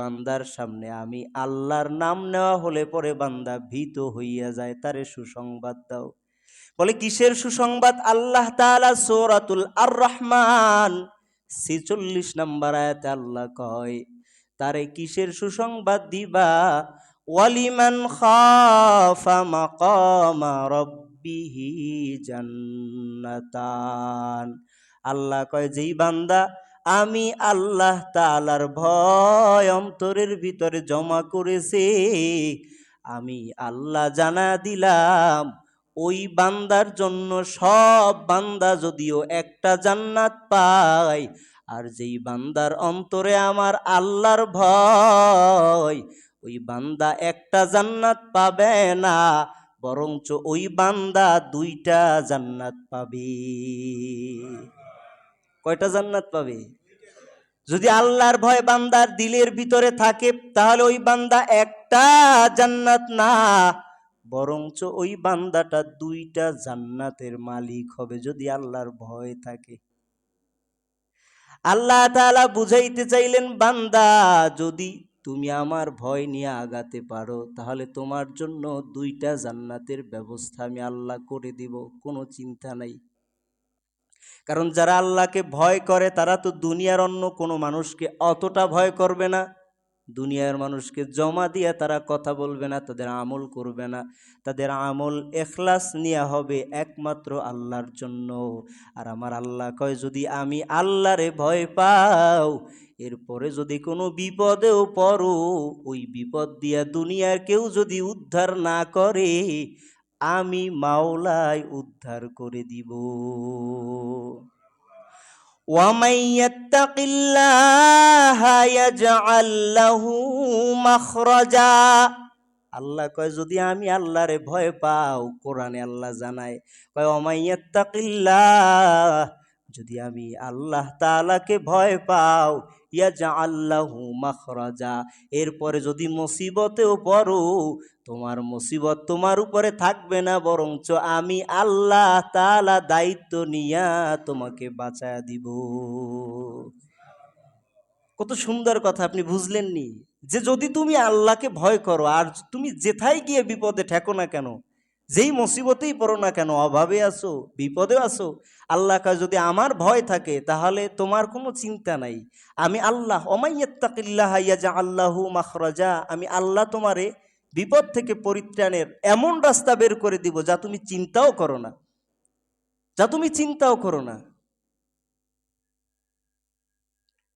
বান্দার সামনে আমি আল্লাহর নাম নেওয়া হলে পরে বান্দা ভীত হইয়া যায়, তারে সুসংবাদ দাও। বলে, কিসের সুসংবাদ? আল্লাহ তাআলা সূরাতুল আর রহমান ছেচল্লিশ নাম্বার আয়াতে আল্লাহ কয়, তারে কিসের সুসংবাদ দিবা? ওয়ালিমান খাফা মাকামা রব্বিহি জান্নাতান। আল্লাহ কয়, যেই বান্দা আমি আল্লাহ তাআলার ভয় অন্তরের ভিতরে জমা করেছে। আমি আল্লাহ জানা দিলাম, ওই বান্দার জন্য সব বান্দা যদিও একটা জান্নাত পায়, আর যেই বান্দার অন্তরে আমার আল্লাহর ভয়, ওই বান্দা একটা জান্নাত পাবে না, বরঞ্চ ওই বান্দা দুইটা জান্নাত পাবে। কয়টা জান্নাত পাবে? যদি আল্লাহর ভয় বান্দার দিলের ভিতরে থাকে, তাহলে ওই বান্দা একটা জান্নাত না, বরঞ্চ ওই বান্দাটা দুইটা জান্নাতের মালিক হবে যদি আল্লাহর ভয় থাকে। আল্লাহ তাআলা বুঝাইতে চাইলেন, বান্দা, যদি তুমি আমার ভয় নিয়ে আগাতে পারো, তাহলে তোমার জন্য দুইটা জান্নাতের ব্যবস্থা আমি আল্লাহ করে দিব, কোনো চিন্তা নাই। কারণ যারা আল্লাহকে ভয় করে, তারা তো দুনিয়ার অন্য কোনো মানুষকে অতটা ভয় করবে না। দুনিয়ার মানুষকে জমা দিয়ে তারা কথা বলবে না, তাদের আমল করবে না। তাদের আমল এখলাস নেওয়া হবে একমাত্র আল্লাহর জন্য। আর আমার আল্লাহ কয়, যদি আমি আল্লাহরে ভয় পাও, এরপরে যদি কোনো বিপদেও পড়ো, ওই বিপদ দিয়া দুনিয়ার কেউ যদি উদ্ধার না করে আমি মাওলাই উদ্ধার করে দিব ومن يتق الله يجعل له مخرجا আল্লাহ কয় যদি আমি আল্লাহরে ভয় পাও কোরআনে আল্লাহ জানায় কয় অমাইয়াত্তাকিল্লাহ যদি আমি আল্লাহ তাআলাকে ভয় পাও ইয়া ইয়াজা আল্লাহু মাখরাজা, এরপরে যদি মুসিবতেও পড়ো, তোমার মুসিবত তোমার উপরে থাকবে না, বরঞ্চ আমি আল্লাহ তাআলা দায়িত্ব নিয়া তোমাকে বাঁচায়া দিব। কত সুন্দর কথা আপনি বুঝলেননি। যে যদি তুমি আল্লাহকে ভয় করো, আর তুমি যেথায় গিয়ে বিপদে ঠেকো না কেন যেই মুসিবতেই পড়ো না কেন, অভাবে আসো বিপদে আসো আল্লাহ কাজ যদি আমার ভয় থাকে, তাহলে তোমার কোনো চিন্তা নাই। আমি আল্লাহ অমাইয়াত্তাকিল্লাহ ইয়াজা আল্লাহু মাখরাজা, আমি আল্লাহ তোমারে বিপদ থেকে পরিত্রাণের এমন রাস্তা বের করে দিব যা তুমি চিন্তাও করো না। যা তুমি চিন্তাও করো না।